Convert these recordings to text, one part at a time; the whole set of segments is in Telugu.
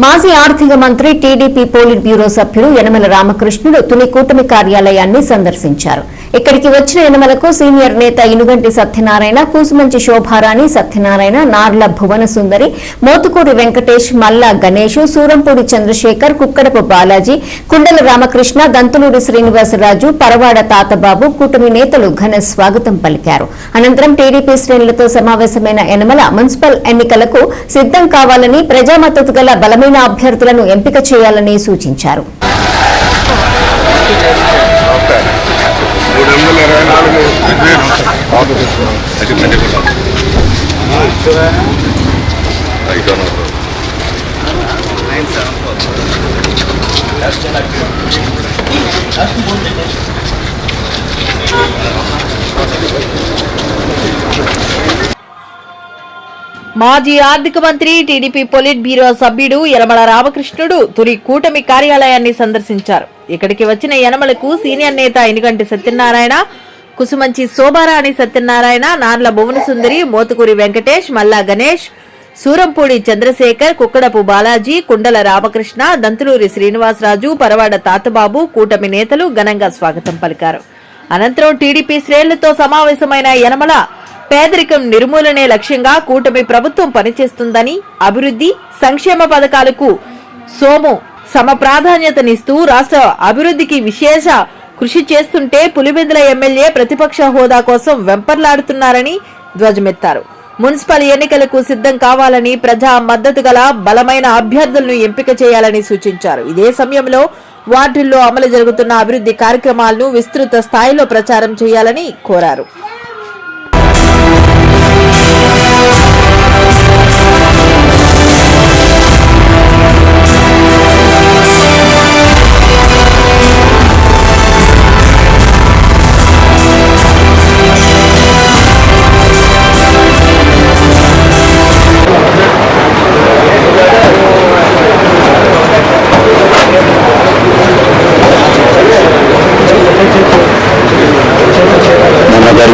మాజీ ఆర్థిక మంత్రి టీడీపీ పోలిట్ బ్యూరో సభ్యులు యనమల రామకృష్ణుడు తుని కూటమి కార్యాలయాన్ని సందర్శించారు. ఇక్కడికి వచ్చిన యనమలకు సీనియర్ నేత ఇనుగంటి సత్యనారాయణ కూసుమంచి శోభారాణి సత్యనారాయణ నార్ల భువన సుందరి మోతుకూరి వెంకటేష్ మల్లా గణేష్ సూరంపూడి చంద్రశేఖర్ కుక్కడపు బాలాజీ కుండల రామకృష్ణ దంతులూరి శ్రీనివాసరాజు పరవాడ తాతబాబు కూటమి నేతలు ఘన స్వాగతం పలికారు. అనంతరం టీడీపీ శ్రేణులతో సమావేశమైన యనమల మున్సిపల్ ఎన్నికలకు సిద్దం కావాలని ప్రజామద్దతు గల బలమైన అభ్యర్థులను ఎంపిక చేయాలని సూచించారు. మాజీ ఆర్థిక మంత్రి టీడీపీ పొలిట్ బ్యూరో సభ్యుడు యనమల రామకృష్ణుడు తురి కూటమి కార్యాలయాన్ని సందర్శించారు. ఇక్కడికి వచ్చిన యనమలకు సీనియర్ నేత ఇనుగంటి సత్యనారాయణ కుసుమంచి శోభారాణి సత్యనారాయణ నార్ల భువనసుందరి మోతుకూరి వెంకటేష్ మల్లా గణేష్ సూరంపూడి చంద్రశేఖర్ కుక్కడపు బాలాజీ కుండల రామకృష్ణ దంతులూరి శ్రీనివాసరాజు పరవాడ తాతబాబు కూటమి నేతలు ఘనంగా స్వాగతం పలికారు. అనంతరం టీడీపీ శ్రేణులతో సమావేశమైన యనమల పేదరికం నిర్మూలనే లక్ష్యంగా కూటమి ప్రభుత్వం పనిచేస్తుందని అభివృద్ధి సంక్షేమ పథకాలకు సోము సమ ప్రాధాన్యతనిస్తూ రాష్ట్ర అభివృద్ధికి విశేష కృషి చేస్తుంటే పులివెందుల ఎమ్మెల్యే ప్రతిపక్ష హోదా కోసం వెంపర్లాడుతున్నారని ధ్వజమెత్తారు. మున్సిపల్ ఎన్నికలకు సిద్ధం కావాలని ప్రజా మద్దతు గల బలమైన అభ్యర్థులను ఎంపిక చేయాలని సూచించారు. ఇదే సమయంలో వార్డుల్లో అమలు జరుగుతున్న అభివృద్ధి కార్యక్రమాలను విస్తృత స్థాయిలో ప్రచారం చేయాలని కోరారు.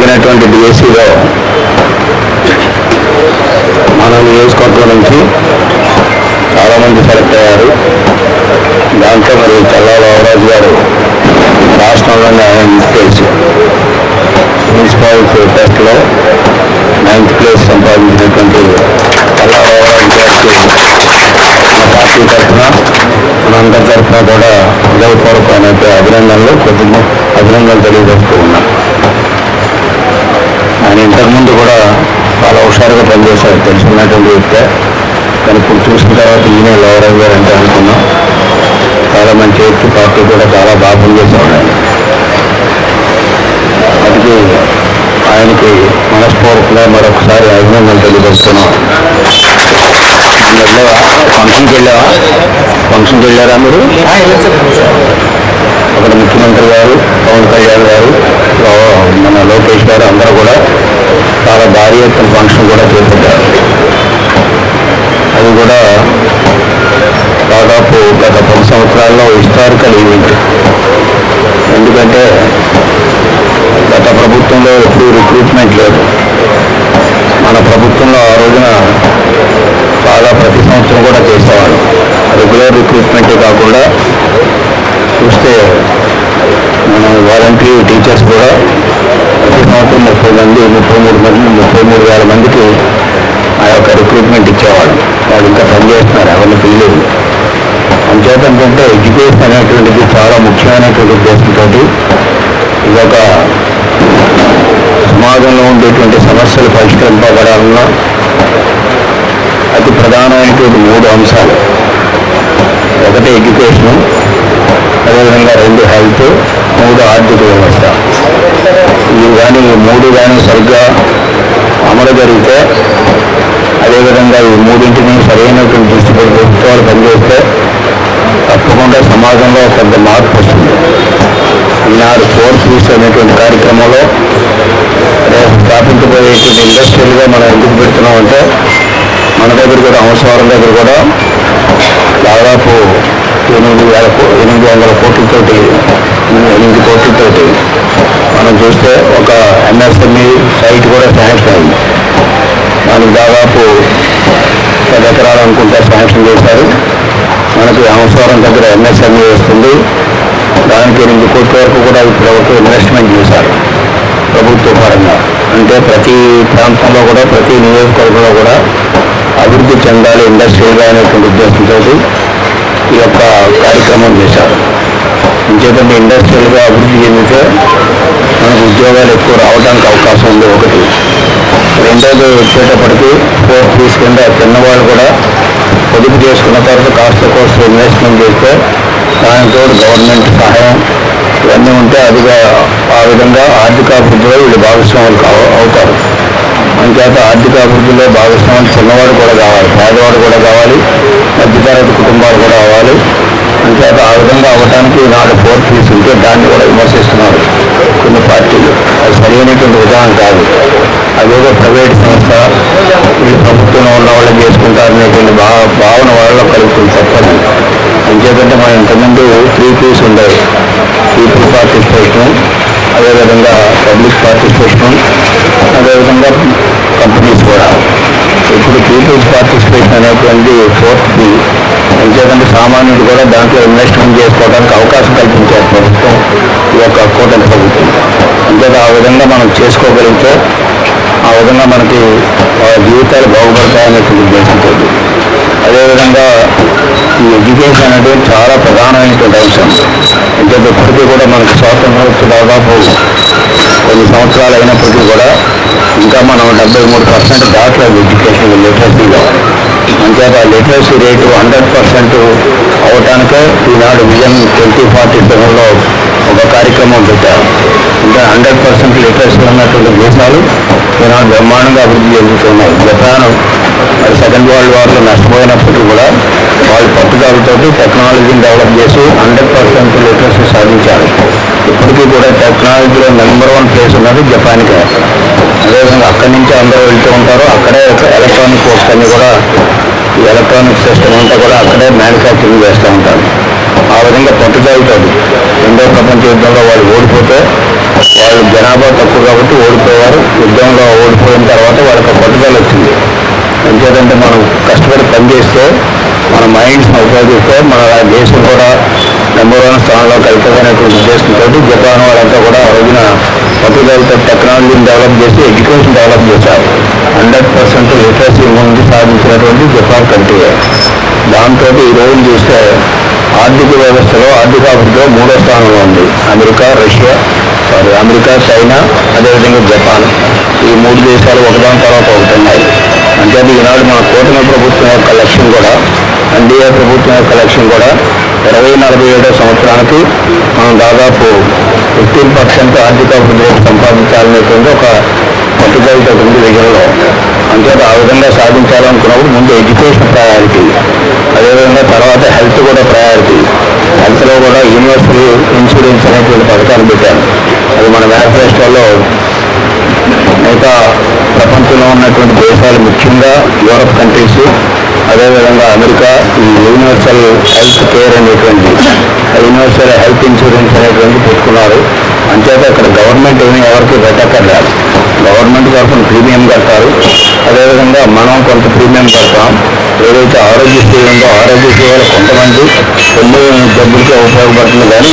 జరిగినటువంటి డిఎస్సిలో మన నియోజకవర్గం నుంచి చాలామంది సెలెక్ట్ అయ్యారు. దాంట్లో మరి చల్లా బాబురాజు గారు రాష్ట్రంలోనే ఆయన ప్లేస్ మున్సిపల్ టెస్ట్లో నైన్త్ ప్లేస్ సంపాదించినటువంటి చల్లా బాబురాజు గారికి మన పార్టీ తరఫున మనందరి తరఫున కూడా హృదయపూర్వకమైన అభినందనలు కొద్దిగా అభినందనలు తెలియజేస్తూ ఉన్నాం. ఆయన ఇంతకుముందు కూడా చాలా హుషారుగా పనిచేశారు. తెలుసుకున్నటువంటి వ్యక్తే. కానీ ఇప్పుడు చూసిన తర్వాత ఈయన లోవరాజు గారు అంటే అనుకున్నాం. చాలా మంచి వ్యక్తి పార్టీ కూడా చాలా బాగా పనిచేసేవాడు ఆయన. అందుకే ఆయనకి మనస్ఫూర్తిగా మరొకసారి అభినందనలు తెలియజేస్తున్నాం. వెళ్ళావా ఫంక్షన్కి వెళ్ళావా? ఫంక్షన్కి వెళ్ళారా మీరు? అక్కడ ముఖ్యమంత్రి గారు పవన్ కళ్యాణ్ గారు మన లోకేష్ గారు అందరూ కూడా చాలా భారీ ఎత్తున ఫంక్షన్ కూడా చేపట్టారు. అది కూడా దాదాపు గత పది సంవత్సరాల్లో హిస్టారికల్ ఈవెంట్. ఎందుకంటే గత ప్రభుత్వంలో ఎప్పుడు రిక్రూట్మెంట్ లేదు. మన ప్రభుత్వంలో ఆ రోజున చాలా ప్రతి సంవత్సరం కూడా చేసేవాళ్ళు. రెగ్యులర్ రిక్రూట్మెంటే కాకుండా చూస్తే మన వాలంటరీ టీచర్స్ కూడా ప్రతి సంవత్సరం ముప్పై మంది ముప్పై మూడు మంది ముప్పై మూడు వేల మందికి ఆ యొక్క రిక్రూట్మెంట్ ఇచ్చేవాడు వాళ్ళు ఇంకా పనిచేస్తున్నారు ఎవరిని పిల్లలు అంచేత ఏంటంటే ఎడ్యుకేషన్ అనేటువంటిది చాలా ముఖ్యమైనటువంటి ఉద్దేశంతో ఇదొక సమాజంలో ఉండేటువంటి సమస్యలు పరిష్కరింపబడాలన్నా అతి ప్రధానమైనటువంటి మూడు అంశాలు. ఒకటి ఎడ్యుకేషను అదేవిధంగా రెండు హెల్త్ మూడు ఆర్థిక వ్యవస్థ. ఇవి కానీ ఈ మూడు కానీ సరిగ్గా అమలు జరిగితే అదేవిధంగా ఈ మూడింటిని సరైనటువంటి దృష్టి ప్రభుత్వాలు పనిచేస్తే తప్పకుండా సమాజంలో కొంత మార్పు వస్తుంది. ఈనాడు ఫోర్ పీస్ అనేటువంటి కార్యక్రమంలో రేపు స్థాపించబోయేటువంటి ఇండస్ట్రియల్గా మనం ఎందుకు పెడుతున్నామంటే మన దగ్గర కూడా అవసరం దగ్గర కూడా దాదాపు ఎనిమిది వేల ఎనిమిది వందల కోట్లతోటి ఎనిమిది కోట్లతోటి మనం చూస్తే ఒక ఎంఎస్ఎంఈ సైట్ కూడా శాంక్షన్ అయింది. మనకు దాదాపు శాంక్షన్ చేశారు. మనకి అవసరం దగ్గర ఎంఎస్ఎంఈ వస్తుంది. దానికి ఎనిమిది కోట్ల వరకు కూడా ఇప్పుడు వరకు ఇన్వెస్ట్మెంట్ చేశారు ప్రభుత్వ పరంగా. అంటే ప్రతి ప్రాంతంలో కూడా ప్రతి నియోజకవర్గంలో కూడా అభివృద్ధి చెందాలి ఇండస్ట్రియల్గా అనేటువంటి ఉద్దేశంతో ఈ యొక్క కార్యక్రమం చేశారు. ఇంకేదంటే ఇండస్ట్రియల్గా అభివృద్ధి చెందితే మనకు ఉద్యోగాలు ఎక్కువ రావడానికి అవకాశం ఉంది ఒకటి. రెండోది వచ్చేటప్పటికి ఫోర్ తీసుకుంటే కింద చిన్నవాళ్ళు కూడా పొదుపు చేసుకున్న తర్వాత కాస్త కోస్త ఇన్వెస్ట్మెంట్ చేస్తే దానితో గవర్నమెంట్ సహాయం ఇవన్నీ ఉంటే అదిగా ఆ విధంగా ఆర్థిక అభివృద్ధిలో వీళ్ళు భాగస్వాములు కావ అవుతారు. అంచేత ఆర్థిక అభివృద్ధిలో భాగస్వాములు చిన్నవాడు కూడా కావాలి పేదవాడు కూడా కావాలి మధ్యతరగతి కుటుంబాలు కూడా అవ్వాలి అంచేత ఆ విధంగా అవ్వడానికి నాడు ఫోర్ తీసుకుంటే ఉంటే దాన్ని కూడా విమర్శిస్తున్నారు కొన్ని పార్టీలు. అది సరైనటువంటి విధానం కాదు. అదేదో ప్రైవేట్ సంస్థ వీళ్ళు ప్రభుత్వంలో ఉన్న వాళ్ళు చేసుకుంటారనేటువంటి భా భావన వాళ్ళలో కలుగుతుంది తప్పదు. అంచేతంటే మనం ఇంతకుముందు త్రీ పీస్ ఉండేవి. పీపుల్ పార్టిసిపేషన్ అదేవిధంగా పబ్లిక్ పార్టిసిపేషన్ అదేవిధంగా కంపెనీస్ కూడా. ఇప్పుడు పీపుల్స్ పార్టిసిపేషన్ అనేటువంటి ఫోర్త్ ఎందుకంటే సామాన్యుడు కూడా దాంట్లో ఇన్వెస్ట్మెంట్ చేసుకోవడానికి అవకాశం కల్పించే ప్రభుత్వం ఈ యొక్క కూటమి ప్రభుత్వం. అంతేత ఆ విధంగా మనం చేసుకోగలిగితే ఆ విధంగా మనకి జీవితాలు బాగుపడతాయనేటువంటి ఉద్దేశంతో. అదేవిధంగా ఈ ఎడ్యుకేషన్ అనేది చాలా ప్రధానమైనటువంటి అంశం. అంటే ఇప్పటికీ కూడా మనకి స్వాతంత్రం దాదాపు కొన్ని సంవత్సరాలు అయినప్పటికీ కూడా ఇంకా మనం డెబ్బై మూడు పర్సెంట్ దాటలేదు ఎడ్యుకేషన్ లిటరసీలో అంతేత లిటరసీ రేటు హండ్రెడ్ పర్సెంట్ అవటానికే ఈనాడు విజన్ ట్వంటీ ఫార్టీ సెవెన్లో ఒక కార్యక్రమం పెట్టారు. ఇంకా హండ్రెడ్ పర్సెంట్ లిటరసీ ఉన్నటువంటి దేశాలు ఈనాడు బ్రహ్మాండంగా అభివృద్ధి చెందుతున్నాయి. జపాన్ సెకండ్ వరల్డ్ వార్లో నష్టపోయినప్పటికీ కూడా వాళ్ళు పట్టుదలతోటి టెక్నాలజీని డెవలప్ చేసి హండ్రెడ్ పర్సెంట్ లిటరసీ సాధించారు. ఇప్పటికీ కూడా టెక్నాలజీలో నెంబర్ వన్ ప్లేస్ ఉన్నది జపాన్కే. అదేవిధంగా అక్కడి నుంచి అందరూ వెళ్తూ ఉంటారు. అక్కడే ఎలక్ట్రానిక్ పోస్ట్ అన్ని కూడా ఈ ఎలక్ట్రానిక్ సిస్టమ్ అంతా కూడా అక్కడే మ్యానుఫ్యాక్చరింగ్ చేస్తూ ఉంటారు. ఆ విధంగా పట్టుదలతోటి రెండో ప్రపంచ యుద్ధంలో వాళ్ళు ఓడిపోతే వాళ్ళు జనాభా తక్కువ కాబట్టి ఓడిపోయారు. యుద్ధంలో ఓడిపోయిన తర్వాత వాళ్ళకి పట్టుదల వచ్చింది. ఎందుకంటే మనం కష్టపడి పనిచేస్తే మన మైండ్స్ని ఉపయోగిస్తే మన దేశం కూడా నెంబర్ వన్ స్థానంలో చేస్తుంది జపాన్ వాళ్ళంతా కూడా ఆ రోజున పట్టుదలతో టెక్నాలజీని డెవలప్ చేసి ఎడ్యుకేషన్ డెవలప్ చేశారు. హండ్రెడ్ పర్సెంట్ లిటరసీ ముందు సాధించినటువంటి జపాన్ కంట్రీ. దాంతో ఈ రోజు చూస్తే ఆర్థిక వ్యవస్థలో ఆర్థిక అభివృద్ధిలో మూడో స్థానంలో ఉంది. America Russia sorry America China అదేవిధంగా జపాన్. ఈ మూడు దేశాలు ఒకదాని తర్వాత ఒకటి ఉన్నాయి అంటే ఈనాడు మన కూటమి ప్రభుత్వం యొక్క లక్ష్యం కూడా ఎన్డీఏ ప్రభుత్వం యొక్క లక్ష్యం కూడా ఇరవై నలభై ఏడో సంవత్సరానికి మనం దాదాపు ఫిఫ్టీన్ పర్సెంట్ ఆర్థిక అభివృద్ధి సంపాదించాలనేటువంటి ఒక పట్టుదలతో ఉంది దగ్గరలో అంతేత ఆ విధంగా సాధించాలనుకున్నప్పుడు ముందు ఎడ్యుకేషన్ ప్రయారిటీ అదేవిధంగా తర్వాత హెల్త్ కూడా ప్రయారిటీ హెల్త్లో కూడా యూనివర్సిటీ ఇన్సూరెన్స్ అనేటువంటి పథకాలు పెట్టాను అది మన మేనిఫెస్టోలో మిగతా ప్రపంచంలో ఉన్నటువంటి దేశాలు ముఖ్యంగా యూరప్ కంట్రీస్ అదేవిధంగా అమెరికా ఈ యూనివర్సల్ హెల్త్ కేర్ అనేటువంటి యూనివర్సల్ హెల్త్ ఇన్సూరెన్స్ అనేటువంటి పెట్టుకున్నారు. అంచేత అక్కడ గవర్నమెంట్ ఏమీ ఎవరికి పెట్టక్కర్లేదు గవర్నమెంట్ తరఫున ప్రీమియం కడతారు అదేవిధంగా మనం కొంత ప్రీమియం కడతాం. ఏదైతే ఆరోగ్యశ్రీ ఉందో ఆరోగ్యశ్రీ వల్ల కొంతమంది కొన్ని జబ్బులకే ఉపయోగపడుతుంది కానీ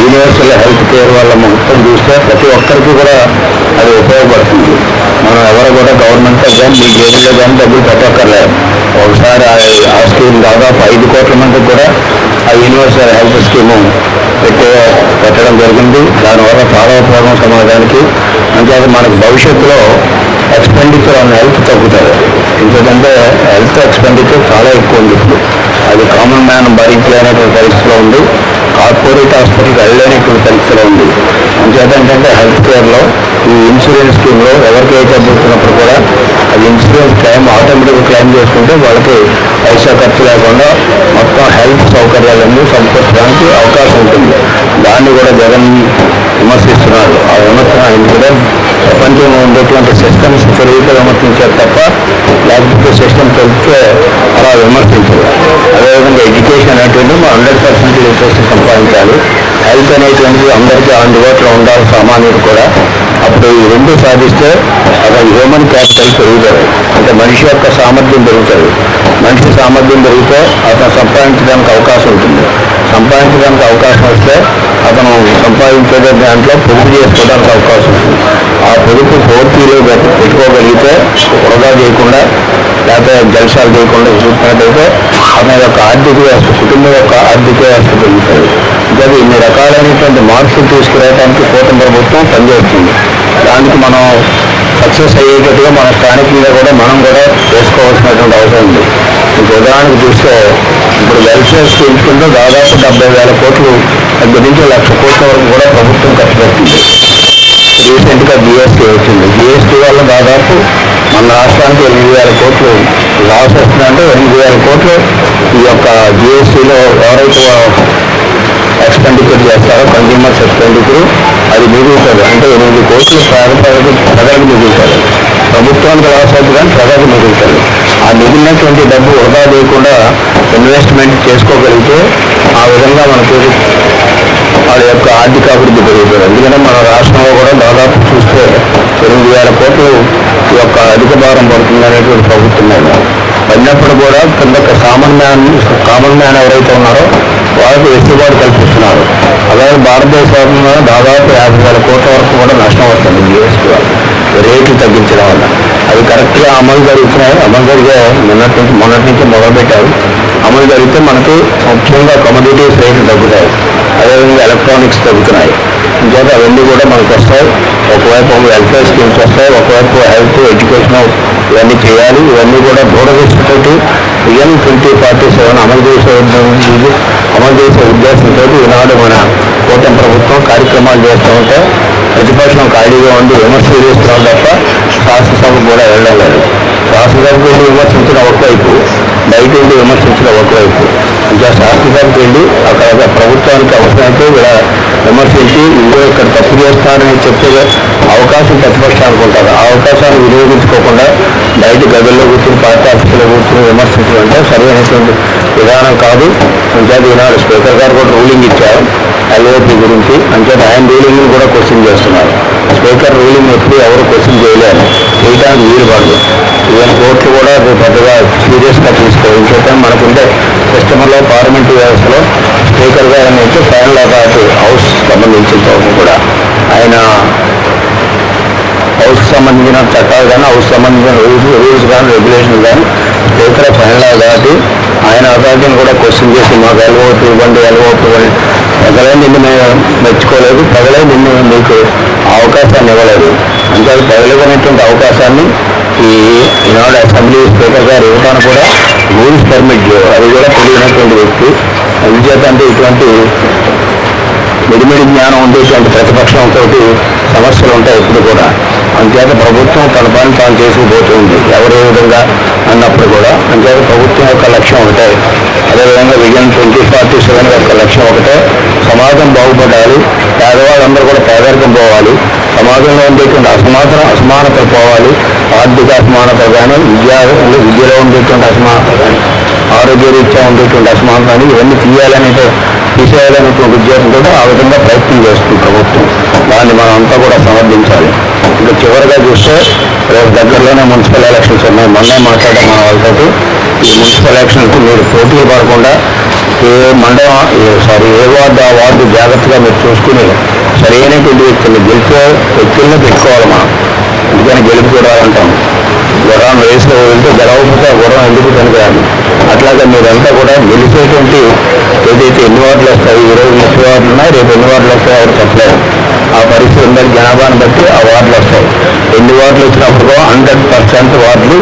యూనివర్సల్ హెల్త్ కేర్ వల్ల మొత్తం చూస్తే ప్రతి ఒక్కరికి కూడా అది ఉపయోగపడుతుంది. మనం ఎవరు కూడా గవర్నమెంట్ కానీ మీ జేబులో కానీ డబ్బులు పెట్టక్కర్లేదు. ఒకసారి ఆ- స్కీమ్ దాదాపు ఐదు కోట్ల మందికి కూడా ఆ యూనివర్సల్ హెల్త్ స్కీము పెట్టే పెట్టడం జరిగింది. దానివల్ల చాలా ఉపయోగం సమాజానికి అంతేకాదు మనకు భవిష్యత్తులో ఎక్స్పెండిచర్ ఆన్ హెల్త్ తగ్గుతుంది ఎందుకంటే హెల్త్ ఎక్స్పెండిచర్ చాలా ఎక్కువ ఉంది ఇప్పుడు. అది కామన్ మ్యాన్ భరించలేనటువంటి పరిస్థితిలో ఉంది. కార్పొరేట్ హాస్పిటల్కి వెళ్ళలేనటువంటి పరిస్థితిలో ఉంది. చేత ఏంటంటే హెల్త్ కేర్లో ఈ ఇన్సూరెన్స్ స్కీమ్లో ఎవరికి అయితే జబ్బు కూడా అది ఇన్సూరెన్స్ క్లెయిమ్ ఆటోమేటిక్గా క్లెయిమ్ చేసుకుంటే వాళ్ళకి పైసా ఖర్చు లేకుండా మొత్తం హెల్త్ సౌకర్యాలన్నీ సమకూర్చడానికి అవకాశం ఉంటుంది. దాన్ని కూడా జగన్ విమర్శిస్తున్నారు. ఆ విమర్శన ఆయన కూడా ప్రపంచంలో ఉండేటువంటి సిస్టమ్స్ తెలియక విమర్శించారు తప్ప లేకపోతే సిస్టమ్ తెలిస్తే అలా విమర్శించదు అదేవిధంగా ఎడ్యుకేషన్ అనేటువంటి మనం హండ్రెడ్ పర్సెంట్ లిటరసీ సంపాదించాలి. హెల్త్ అనేటువంటిది అందరికీ అందుబాటులో ఉండాలి సామాన్యుడు కూడా. అప్పుడు ఈ రెండు సాధిస్తే అక్కడ హ్యూమన్ క్యాపిటల్ పెరుగుతుంది. అంటే మనిషి యొక్క సామర్థ్యం పెరుగుతుంది. మనిషి సామర్థ్యం పెరిగితే అతను సంపాదించడానికి అవకాశం ఉంటుంది. సంపాదించడానికి అవకాశం వస్తే అతను సంపాదించే దాంట్లో పొదుపు చేసుకోవడానికి అవకాశం ఆ పొదుపు పూర్తిలో పెట్టుకోగలిగితే వృధా చేయకుండా లేకపోతే జలసాలు చేయకుండా చూసుకున్నట్టయితే అతని యొక్క ఆర్థిక వ్యవస్థ కుటుంబం యొక్క ఆర్థిక వ్యవస్థ పెరుగుతుంది. ఇంకా ఇన్ని రకాలైనటువంటి మార్పులు తీసుకురావడానికి కూటమి ప్రభుత్వం పనిచేస్తుంది. దానికి మనం సక్సెస్ అయ్యేటట్టుగా మన స్థానికంగా కూడా మనం కూడా చేసుకోవాల్సినటువంటి అవసరం ఉంది. ఇంకో ఉదాహరణకు చూస్తే ఇప్పుడు వెల్ఫేర్ స్కీమ్స్ కింద దాదాపు డెబ్బై వేల కోట్లు దగ్గర నుంచి లక్ష కోట్ల వరకు కూడా ప్రభుత్వం ఖర్చు పెడుతుంది. రీసెంట్గా జిఎస్టీ వచ్చింది. జిఎస్టీ వల్ల దాదాపు మన రాష్ట్రానికి ఎనిమిది వేల కోట్లు లాస్ వస్తుందంటే ఎనిమిది వేల కోట్లు ఈ యొక్క జిఎస్టీలో ఎవరైతే ఎక్స్పెండిచర్ చేస్తారో కన్జ్యూమర్స్ ఎక్స్పెండిచర్ అది మిగులుతుంది. అంటే ఎనిమిది కోట్లు పేద ప్రజలకు ప్రజలకు మిగులుతుంది. ప్రభుత్వానికి లాస్ అవుతుంది కానీ ప్రజలకు మిగులుతుంది. ఆ మిగిలినటువంటి డబ్బు వృధా చేయకుండా ఇన్వెస్ట్మెంట్ చేసుకోగలిగితే ఆ విధంగా మనకు వాళ్ళ యొక్క ఆర్థిక అభివృద్ధి పెరుగుతుంది. ఎందుకంటే మన రాష్ట్రంలో కూడా దాదాపు చూస్తే ఎనిమిది వేల కోట్లు ఈ యొక్క అధిక భారం పడుతుంది అనేటువంటి ప్రభుత్వం పడినప్పుడు కూడా కింద కామన్ మ్యాన్ కామన్ మ్యాన్ ఎవరైతే ఉన్నారో వాళ్ళకి వెసులుబాటు కల్పిస్తున్నారు. అలాగే భారతదేశంలో దాదాపు యాభై వేల కోట్ల వరకు కూడా నష్టం వస్తుంది జిఎస్టీ వల్ల. రేట్లు తగ్గించడం వల్ల. అవి కరెక్ట్గా అమలు జరుగుతున్నాయి. అమలు జరిగే నిన్నటి నుంచి మొన్నటి నుంచి మొదలుపెట్టారు. అమలు జరిగితే మనకి ముఖ్యంగా కమోడిటీస్ రేట్లు తగ్గుతాయి. అదేవిధంగా ఎలక్ట్రానిక్స్ తగ్గుతున్నాయి. ఇంకేత అవన్నీ కూడా మనకు వస్తాయి. ఒకవైపు వెల్ఫేర్ స్కీమ్స్ వస్తాయి ఒకవైపు హెల్త్ ఎడ్యుకేషన్ ఇవన్నీ చేయాలి. ఇవన్నీ కూడా దూరదృష్టితోటి విఎన్ ట్వంటీ ఫార్టీ సెవెన్ అమలు చేసే అమలు చేసే ఉద్దేశంతో ఈనాడు మన కూటమి ప్రభుత్వం కార్యక్రమాలు చేస్తూ ఉంటే ప్రతిపక్షం ఖాళీగా ఉండి విమర్శలు చేస్తున్నాం తప్ప శాసనసభకు కూడా వెళ్ళలేదు శాసనసభకు విమర్శించిన ఒకవైపు బయట ఉండి విమర్శించిన ఒకవైపు. ఇంకా శాసనసభకు వెళ్ళి అక్కడ ప్రభుత్వానికి అవసరమైతే ఇలా విమర్శించి ఇంకో ఇక్కడ తప్పు చేస్తారని చెప్పే అవకాశం ప్రతిపక్షానికి ఉంటుంది ఆ అవకాశాన్ని వినియోగించుకోకుండా బయట గదుల్లో కూర్చుని పార్టీ ఆఫీసులో కూర్చుని విమర్శించడం అంటే సరైనటువంటి విధానం కాదు. అంచేత ఈనాడు స్పీకర్ గారు కూడా రూలింగ్ ఇచ్చారు. ఎల్ఓపి గురించి. అంచేత ఆయన రూలింగ్ని కూడా క్వశ్చన్ చేస్తున్నారు. స్పీకర్ రూలింగ్ ఎప్పుడు ఎవరు క్వశ్చన్ చేయలేరు. చేయడానికి వీలు పడదు. ఈవెన్ కోర్టు కూడా పెద్దగా సీరియస్గా తీసుకోవాలి ఇంకేతం మనకుంటే సిస్టంలో పార్లమెంటరీ వ్యవస్థలో స్పీకర్ గారు అయితే ఫైనల్ అథారిటీ హౌస్ సంబంధించిన చోట కూడా ఆయన హౌస్కి సంబంధించిన చట్టాలు కానీ హౌస్ సంబంధించిన రూల్స్ రూల్స్ కానీ రెగ్యులేషన్ కానీ స్పీకర్ ఫైనల్ అథారిటీ ఆయన అథారిటీని కూడా క్వశ్చన్ చేసి మాకు ఎలవోట్లు ఇవ్వండి ఎలవోట్లు ఇవ్వండి. ప్రజలే నిన్ను మేము మెచ్చుకోలేదు ప్రజలే నిన్ను మీకు అవకాశాన్ని ఇవ్వలేదు. అంటే ప్రజలకు అనేటువంటి అవకాశాన్ని ఈ ఈనాడు అసెంబ్లీ స్పీకర్ గారు ఇవ్వడానికి కూడా రూల్స్ పర్మిట్ అది కూడా తెలియనటువంటి వ్యక్తి. అందుచేత అంటే ఇటువంటి మిడిమిడి జ్ఞానం ఉండేటువంటి ప్రతిపక్షంతో సమస్యలు ఉంటాయి ఇప్పుడు కూడా. అంచేత ప్రభుత్వం తన పని తాను చేసుకుపోతుంది ఎవరు విధంగా అన్నప్పుడు కూడా అంచేత ప్రభుత్వం యొక్క లక్ష్యం ఒకటే. అదేవిధంగా విజయం ట్వంటీ ఫార్టీ సెవెన్ యొక్క లక్ష్యం ఒకటే. సమాజం బాగుపడాలి. పేదవాళ్ళందరూ కూడా పేదరికం పోవాలి. సమాజంలో ఉండేటువంటి అసమాన అసమానతలు పోవాలి. ఆర్థిక అసమానత కానీ విద్యా విద్యలో ఉండేటువంటి అసమానత కానీ ఆరోగ్య రీత్యా ఉండేటువంటి కానీ ఇవన్నీ తీయాలనే తీసేయాలనేటువంటి ఉద్దేశంతో ఆ విధంగా ప్రయత్నం చేస్తుంది ప్రభుత్వం. దాన్ని మనం అంతా కూడా సమర్థించాలి. ఇంకా చివరిగా చూస్తే రేపు దగ్గరలోనే మున్సిపల్ ఎలక్షన్స్ ఉన్నాయి. మొన్నే మాట్లాడే మన వాళ్ళతో ఈ మున్సిపల్ ఎలక్షన్స్ మీరు పోటీలు పడకుండా ఏ మండలం సారీ ఏ వార్డు ఆ వార్డు జాగ్రత్తగా మీరు చూసుకుని సరైనటువంటి వ్యక్తులు గెలిచే వ్యక్తులను పెట్టుకోవాలి మనం. ఎందుకని గెలుపు కూడా గుర్రం రేసులో వెళ్తే గెలవకపోతే ఆ గుర్రం ఎందుకు పనికిరాదు? అట్లాగే మీరంతా కూడా గెలిచేటువంటి ఏదైతే ఎన్ని వార్డులు వస్తాయి ఈరోజు ముప్పై వార్డులు ఉన్నాయి రేపు ఎన్ని వార్డులు వస్తాయో ఎవరు చెప్పలేదు ఆ పరిస్థితి ఉందని జనాభాను బట్టి ఆ వార్డులు వస్తాయి. ఎన్ని వార్డులు వచ్చినప్పుడు హండ్రెడ్ పర్సెంట్ వార్డులు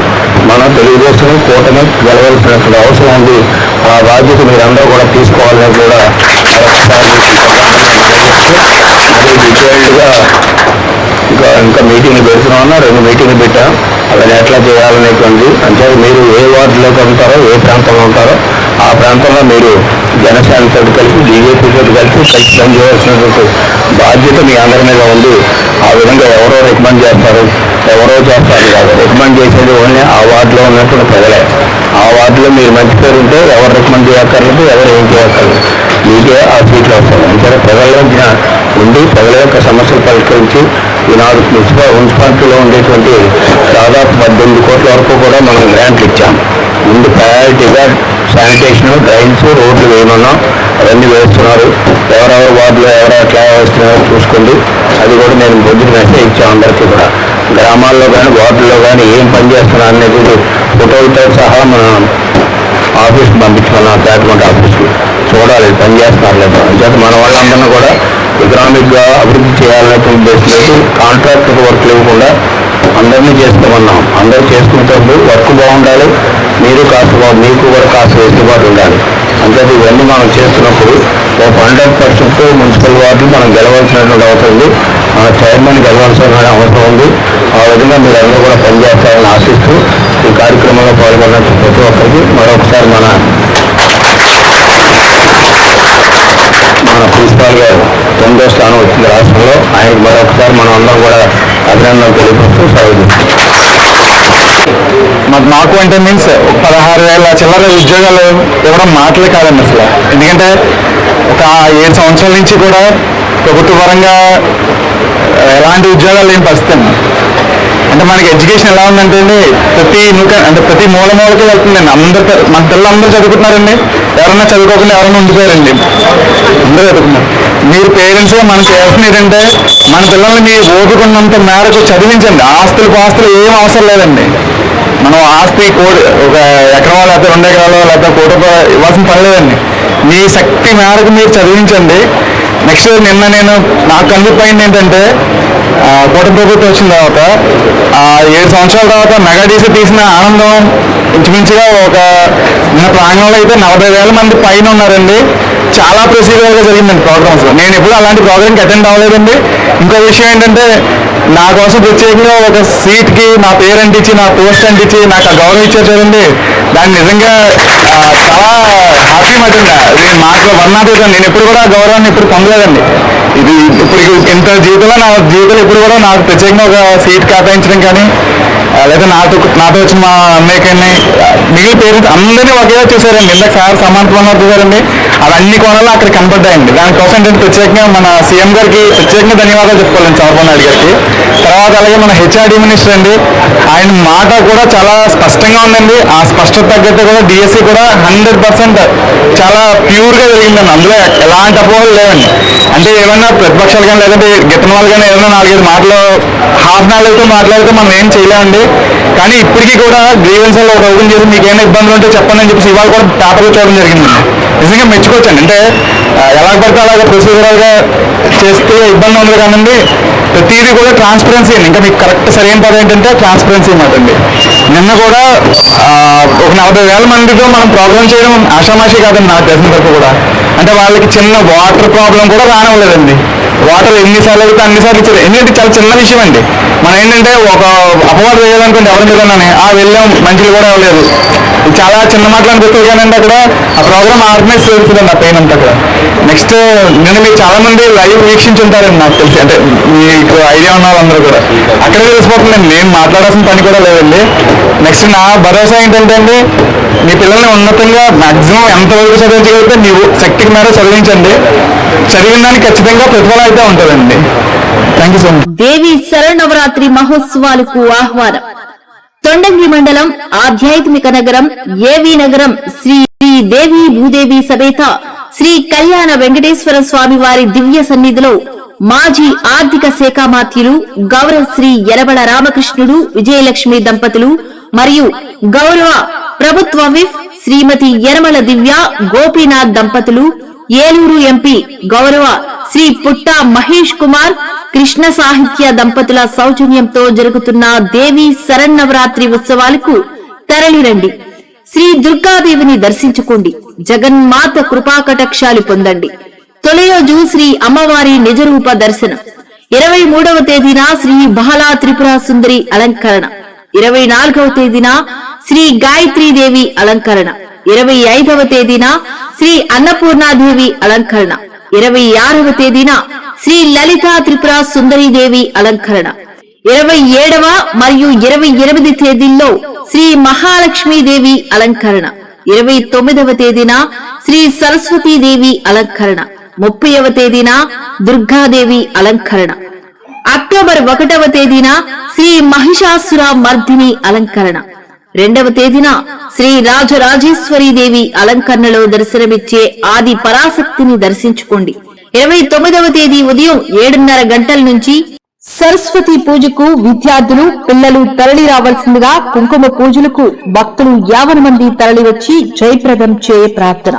మనం తెలుగుదేశం కూటమి గెలవలసినటువంటి అవసరం ఉంది. ఆ బాధ్యత మీరందరూ కూడా తీసుకోవాలని కూడా మరొకసారి డీటెయిల్డ్గా ఇంకా ఇంకా మీటింగ్లు పెడుతున్నామన్నా రెండు మీటింగ్లు పెట్టాం. అలాగే ఎట్లా చేయాలనేటువంటి అంటే మీరు ఏ వార్డులోకి ఉంటారో ఏ ప్రాంతంలో ఉంటారో ఆ ప్రాంతంలో మీరు జనసేనతో కలిపి బీజేపీతో కలిసి కలిసి పనిచేయాల్సినటువంటి బాధ్యత మీ అందరి మీద ఉంది. ఆ విధంగా ఎవరో రికమెండ్ చేస్తారు ఎవరో చేస్తారు కాదు. రికమెండ్ చేసేది ఓన్లీ ఆ వార్డులో ఉన్నటువంటి ప్రజలే. ఆ వార్డులో మీరు మంచి పేరు ఉంటే ఎవరు రికమెండ్ చేయక్కర్లేదు ఎవరు ఏం చేయక్కర్లేదు. మీకే ఆ సీట్లు వస్తాయి. అంటే ప్రజల్లో ఉండి ప్రజల యొక్క సమస్యలు పరిష్కరించి ఈనాడు మున్సిపల్ మున్సిపాలిటీలో ఉండేటువంటి దాదాపు పద్దెనిమిది కోట్ల వరకు కూడా మనం గ్రాంట్లు ఇచ్చాం. ముందు ప్రయారిటీగా శానిటేషన్ డ్రైన్స్ రోడ్లు వేయమన్నాం. అవన్నీ వేస్తున్నారు. ఎవరెవరు వార్డులో ఎవరెవరు ఎట్లా వేస్తున్నారో చూసుకోండి. అది కూడా నేను బొద్దుని మెసేజ్ ఇచ్చాను అందరికీ కూడా. గ్రామాల్లో కానీ వార్డుల్లో కానీ ఏం పని చేస్తున్నారు అనేది ఫోటోలతో సహా మన ఆఫీస్కి పంపించుకున్నాం. శాటిలైట్ ఆఫీస్కి. చూడాలి పని చేస్తున్నారు లేదా అంచేత మన వాళ్ళందరినీ కూడా ఎకనామిక్గా అభివృద్ధి చేయాలనే ఉద్దేశంతో కాంట్రాక్టర్ వర్క్ లేకుండా అందరినీ చేసుకోమన్నాం. అందరూ చేసుకుంటప్పుడు వర్క్ బాగుండాలి మీరు కాస్త బా- మీకు కూడా కాస్త వెసులుబాటు ఉండాలి. అంచేత ఇవన్నీ మనం చేస్తున్నప్పుడు ఒక హండ్రెడ్ పర్సెంట్ మున్సిపల్ వార్డు మనం గెలవాల్సినటువంటి అవసరం ఉంది. మన చైర్మన్ గెలవాల్సిన అవసరం ఉంది. ఆ విధంగా మీరు అందరూ కూడా పనిచేస్తారని ఆశిస్తూ ఈ కార్యక్రమంలో పాల్గొన్న ప్రతి ఒక్కరికి మరొకసారి మన మన ప్రిన్సిపాల్ గారు తొమ్మిదో స్థానం వచ్చింది రాష్ట్రంలో. ఆయనకు మరొకసారి మనం అందరం కూడా అభినందనలు తెలుపుతూ సెలవు నాకు అంటే మీన్స్ పదహారు వేల చిల్లర ఉద్యోగాలు ఇవ్వడం మాటలే కాదండి అసలు. ఎందుకంటే ఒక ఏడు సంవత్సరాల నుంచి కూడా ప్రభుత్వ పరంగా ఎలాంటి ఉద్యోగాలు లేని పరిస్థితి అండి. అంటే మనకి ఎడ్యుకేషన్ ఎలా ఉందంటే అండి ప్రతి నూక అంటే ప్రతి మూల మూలకి వెళ్తుందండి. అందరు మన మన పిల్లలందరూ చదువుకుంటున్నారండి. ఎవరన్నా చదువుకోకుండా ఎవరైనా ఉండిపోయారండి. అందరూ చదువుకున్నారు మీరు పేరెంట్స్ మనం చేస్తున్న ఏంటంటే మన పిల్లల్ని మీ ఓపికన్నంత మేరకు చదివించండి. ఆస్తులు పాస్తులు ఏం అవసరం లేదండి. మనం ఆస్తి కోటి ఒక ఎకరం లేకపోతే రెండు ఎకరాలు లేకపోతే కోటి రూపాయలు ఇవ్వాల్సిన పని లేదండి. మీ శక్తి మేరకు మీరు చదివించండి. నెక్స్ట్ నిన్న నేను నాకు కనిపిపోయింది ఏంటంటే కూటమి ప్రభుత్వం వచ్చిన తర్వాత ఏడు సంవత్సరాల తర్వాత మెగా డీసీ తీసిన ఆనందం ఇంచుమించుగా ఒక నిన్న ప్రాంగణంలో అయితే నలభై వేల మంది పైన ఉన్నారండి. చాలా ప్రొసీజర్గా జరిగిందండి ప్రోగ్రామ్స్ నేను ఎప్పుడు అలాంటి ప్రోగ్రామ్కి అటెండ్ అవ్వలేదండి. ఇంకో విషయం ఏంటంటే నా కోసం ప్రత్యేకంగా ఒక సీట్కి నా పేరు అంటించి నా పోస్ట్ అంటించి నాకు ఆ గౌరవం ఇచ్చారు చూడండి. దాన్ని నిజంగా చాలా హ్యాపీ మాట అది వన్ వర్ణాతీతం నేను ఎప్పుడు కూడా ఆ గౌరవాన్ని ఎప్పుడు పొందలేదండి. ఇది ఇప్పుడు ఇంత జీవితంలో నా జీవితంలో ఎప్పుడు కూడా నాకు ప్రత్యేకంగా ఒక సీట్ కేటాయించడం కానీ లేదా నాతో నాతో వచ్చిన మా అన్నయ్య మిగిలిన పేరెంట్స్ అందరినీ ఒకేలా చూసారండి. ఇందాక సార్ సమాంతరంగా చూసారండి అన్ని కోణాలు అక్కడ కనపడ్డాయండి దానికోసం ఏంటంటే ప్రత్యేకంగా మన సీఎం గారికి ప్రత్యేకంగా ధన్యవాదాలు చెప్పుకోవాలండి చంద్రబాబు నాయుడు గారికి. తర్వాత అలాగే మన హెచ్ఆర్డి మినిస్టర్ అండి. ఆయన మాట కూడా చాలా స్పష్టంగా ఉందండి. ఆ స్పష్టత తగ్గట్టు కూడా డిఎస్సి కూడా హండ్రెడ్ పర్సెంట్ చాలా ప్యూర్గా జరిగిందండి. అందులో ఎలాంటి అపోహలు లేవండి. అంటే ఏమన్నా ప్రతిపక్షాలు కానీ లేదంటే గిట్టన వాళ్ళు కానీ ఏదైనా నాలుగైదు మాటలు హాఫ్ నాలెడ్జ్తో మాట్లాడితే మనం ఏం చేయలేమండి. కానీ ఇప్పటికీ కూడా గ్రీవెన్స్లో ఒక ఓపెన్ చేసి మీకు ఏమైనా ఇబ్బందులు ఉంటే చెప్పండి అని చెప్పేసి ఇవాళ కూడా పేపర్లో చూడడం జరిగింది. నిజంగా మెచ్చుకోవచ్చండి. అంటే ఎలా పడితే అలాగే ప్రొసీజరల్గా చేస్తే ఇబ్బంది ఉండదు కానండి ప్రతిదీ కూడా ట్రాన్స్పరెన్సీ అండి. ఇంకా మీకు కరెక్ట్ సరైన పదం ఏంటంటే ట్రాన్స్పరెన్సీ మాట అండి. నిన్న కూడా ఒక నలభై వేల మందితో మనం ప్రాబ్లం చేయడం ఆషామాషి కాదండి నాకు తెలిసిన వరకు కూడా. అంటే వాళ్ళకి చిన్న వాటర్ ప్రాబ్లం కూడా రానివ్వలేదండి. వాటర్ ఎన్నిసార్లు అడిగితే అన్నిసార్లు ఇచ్చారు. ఎందుకంటే చాలా చిన్న విషయం అండి. మనం ఏంటంటే ఒక అపవాదం వేయాలనుకుంటే ఎవరి మీదనే ఆ వెళ్ళాం మంచిది కూడా అవ్వలేదు. చాలా చిన్న మాటలు అనిపిస్తుంది కానీ అక్కడ ఆ ప్రోగ్రామ్ ఆర్గనైజ్ చేస్తుందండి ఆ పెయిన్ అంతా అక్కడ నెక్స్ట్ నేను మీరు చాలా మంది లైవ్ వీక్షించి ఉంటారండి నాకు తెలిసి. అంటే మీకు ఐడియా ఉన్న వాళ్ళందరూ కూడా. అక్కడే తెలిసిపోతుందండి నేను మాట్లాడాల్సిన పని కూడా లేదండి. నెక్స్ట్ నా భరోసా ఏంటంటే అండి మీ పిల్లల్ని ఉన్నతంగా మాక్సిమం ఎంతవరకు చదివించగలిగితే నీవు శక్తికి మేర చదివించండి. చదివిన దానికి ఖచ్చితంగా ప్రతిఫలం అయితే ఉంటుందండి. Thank you so much Devi Sharannavaratri మహోత్సవాలకు ఆహ్వానం. తొండంగి మండలం ఆధ్యాత్మిక నగరం ఏవి నగరం శ్రీ దేవి భూదేవి సమేత శ్రీ కళ్యాణ వెంకటేశ్వర స్వామి వారి దివ్య సన్నిధిలో మాజీ ఆర్థిక శాఖ మాత్యులు గౌరవ శ్రీ ఎలబడ రామకృష్ణుడు విజయలక్ష్మి దంపతులు మరియు గౌరవ ప్రభుత్వ విఫ్ శ్రీమతి యనమల దివ్య గోపీనాథ్ దంపతులు ఏలూరు ఎంపీ గౌరవ శ్రీ పుట్ట మహేష్ కుమార్ కృష్ణ సాహిత్య దంపతుల సౌజన్యంతో జరుగుతున్న దేవి శరన్నవరాత్రి ఉత్సవాలకు తరలిరండి. శ్రీ దుర్గాదేవిని దర్శించుకోండి. జగన్మాత కృపాకటాక్షాలు పొందండి. తొలి రోజు శ్రీ అమ్మవారి నిజరూప దర్శనం. ఇరవై మూడవ తేదీన శ్రీ బహళా త్రిపుర సుందరి అలంకరణ. ఇరవై నాలుగవ తేదీన శ్రీ గాయత్రీదేవి అలంకరణ. ఇరవై ఐదవ తేదీన శ్రీ అన్నపూర్ణాదేవి అలంకరణ. ఇరవై ఆరవ తేదీన శ్రీ లలితా త్రిపుర సుందరీదేవి అలంకరణ. ఇరవై ఏడవ మరియు ఇరవై ఎనిమిది తేదీల్లో శ్రీ మహాలక్ష్మీదేవి అలంకరణ. ఇరవై తొమ్మిదవ తేదీన శ్రీ సరస్వతీదేవి అలంకరణ. ముప్పైవ తేదీన దుర్గాదేవి అలంకరణ. అక్టోబర్ ఒకటవ తేదీన శ్రీ మహిషాసుర మర్దిని అలంకరణ. రెండవ తేదీన శ్రీ రాజరాజేశ్వరీదేవి అలంకరణలో దర్శనమిచ్చే ఆది పరాశక్తిని దర్శించుకోండి. ఇరవై తొమ్మిదవ తేదీ ఉదయం ఏడున్నర గంటల నుంచి సరస్వతి పూజకు విద్యార్థులు పిల్లలు తరలి రావాల్సిందిగా కుంకుమ పూజలకు భక్తులు యావన మంది తరలి వచ్చి జయప్రదం చేయ ప్రార్థన.